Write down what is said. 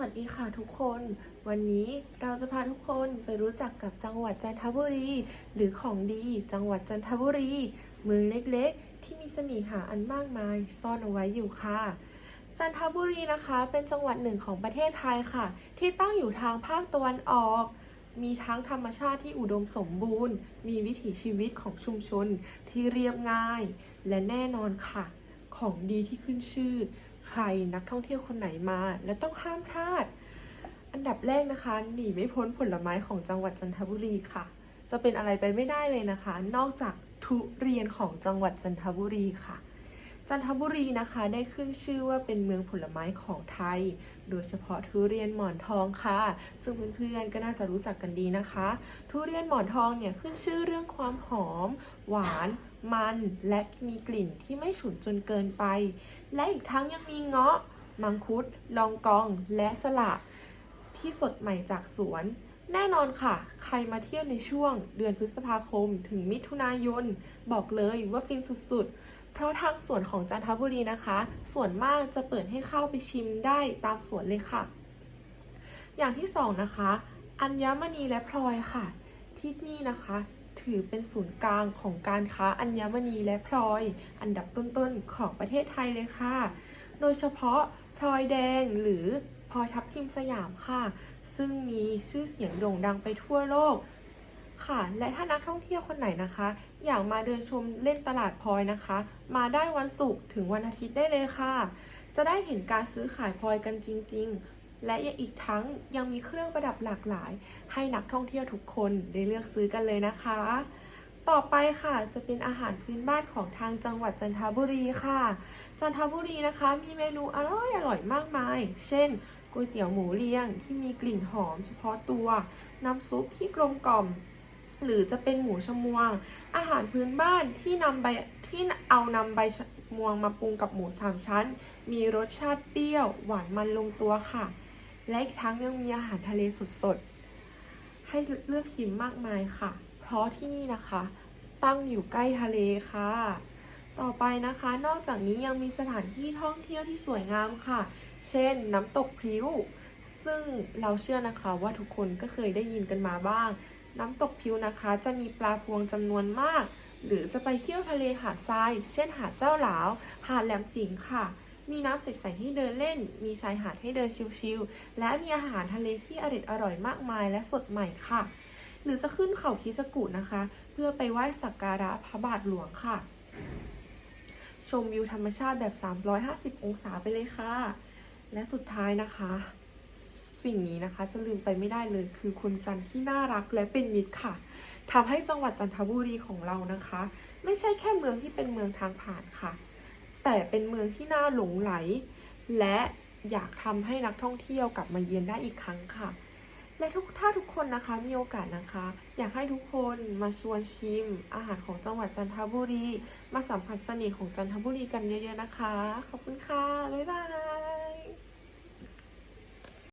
วัสดีค่ะทุกคน วันนี้เราจะพาทุกคนไปรู้จักกับจังหวัดจันทบุรี หรือของดี จังหวัดจันทบุรี เมืองเล็กๆ ที่มีเสน่หาอันมากมาย ซ่อนเอาไว้อยู่ค่ะ จันทบุรีนะคะเป็นจังหวัดหนึ่งของประเทศไทยค่ะ ที่ตั้งอยู่ทางภาคตะวันออก มีทั้งธรรมชาติที่อุดมสมบูรณ์ มีวิถีชีวิตของชุมชนที่เรียบง่าย และแน่นอนค่ะ ของดีที่ขึ้นชื่อ ใครนักท่องเที่ยวคนไหนมา และต้องห้ามพลาด อันดับแรกนะคะหนีไม่พ้นผลไม้ของจังหวัดจันทบุรีค่ะ จะเป็นอะไรไปไม่ได้เลยนะคะ นอกจากทุเรียนของจังหวัดจันทบุรีค่ะ จันทบุรีนะคะได้ขึ้นชื่อว่าเป็นเมืองผลไม้ของไทย โดยเฉพาะทุเรียนหมอนทองค่ะ ซึ่งเพื่อนๆก็น่าจะรู้จักกันดีนะคะ ทุเรียนหมอนทองเนี่ยขึ้นชื่อเรื่องความหอม หวานมันและมีกลิ่นที่ไม่ฉุนจนเกินไป และอีกทั้งยังมีเงาะ มังคุด ลองกอง และสละ ที่สดใหม่จากสวน แน่นอนค่ะ ใครมาเที่ยวในช่วงเดือนพฤษภาคมถึงมิถุนายน บอกเลยว่าฟินสุดๆ เพราะทางสวนของจันทบุรีนะคะ ส่วนมากจะเปิดให้เข้าไปชิมได้ตามสวนเลยค่ะ อย่างที่สองนะคะ อัญมณีและพลอยค่ะ ที่นี่นะคะ ถือเป็นศูนย์กลางของการค้าอัญมณีและพลอย อันดับต้นๆของประเทศไทยเลยค่ะ โดยเฉพาะพลอยแดงหรือพลอยทับทิมสยามค่ะ ซึ่งมีชื่อเสียงโด่งดังไปทั่วโลก ค่ะ และถ้านักท่องเที่ยวคนไหนนะคะ อยากมาเดินชมเล่นตลาดพลอยนะคะ มาได้วันศุกร์ถึงวันอาทิตย์ได้เลยค่ะ จะได้เห็นการซื้อขายพลอยกันจริง ๆ และยังอีกทั้งยังมีเครื่องประดับหลากหลาย ให้นักท่องเที่ยวทุกคนได้เลือกซื้อกันเลยนะคะ ต่อไปค่ะจะเป็นอาหารพื้นบ้านของทางจังหวัดจันทบุรีค่ะ จันทบุรีนะคะ มีเมนูอร่อยอร่อยมากมาย เช่นก๋วยเตี๋ยวหมูเลียงที่มีกลิ่นหอมเฉพาะตัว น้ำซุปที่กลมกล่อม หรือจะเป็นหมูชมวง อาหารพื้นบ้านที่นำใบที่เอานำใบชมวงมาปรุงกับหมูสามชั้น มีรสชาติเปรี้ยว หวานมันลงตัวค่ะ และอีกทั้งยังมีอาหารทะเลสดๆ ให้เลือกชิมมากมายค่ะ เพราะที่นี่นะคะ ตั้งอยู่ใกล้ทะเลค่ะ ต่อไปนะคะ นอกจากนี้ยังมีสถานที่ท่องเที่ยวที่สวยงามค่ะ เช่น น้ำตกพริ้วซึ่งเราเชื่อนะคะว่าทุกคนก็เคยได้ยินกันมาบ้าง น้ำตกพิวนะคะ จะมีปลาพวงจำนวนมาก หรือจะไปเที่ยวทะเลหาดทราย เช่นหาดเจ้าหลาว หาดแหลมสิงห์ค่ะ มีน้ำใสๆให้เดินเล่น มีชายหาดให้เดินชิลๆ และมีอาหารทะเลที่อร่อยอร่อยมากมายและสดใหม่ค่ะ หรือจะขึ้นเขาคิสกุนะคะ เพื่อไปไหว้สักการะพระบาทหลวงค่ะ ชมวิวธรรมชาติแบบ350องศาไปเลยค่ะ และสุดท้ายนะคะ สิ่งนี้นะคะ จะลืมไปไม่ได้เลยคือคนจันที่น่ารักและเป็นมิตรค่ะทำให้จังหวัดจันทบุรีของเรานะคะ ไม่ใช่แค่เมืองที่เป็นเมืองทางผ่านค่ะ แต่เป็นเมืองที่น่าหลงไหล และอยากทำให้นักท่องเที่ยวกลับมาเยือนได้อีกครั้งค่ะและทุกถ้าทุกคนนะคะมีโอกาสนะคะ อยากให้ทุกคนมาชวนชิม อาหารของจังหวัดจันทบุรี มาสัมผัสเสน่ห์ของจันทบุรีกันเยอะๆนะคะ ขอบคุณค่ะ บ๊ายบาย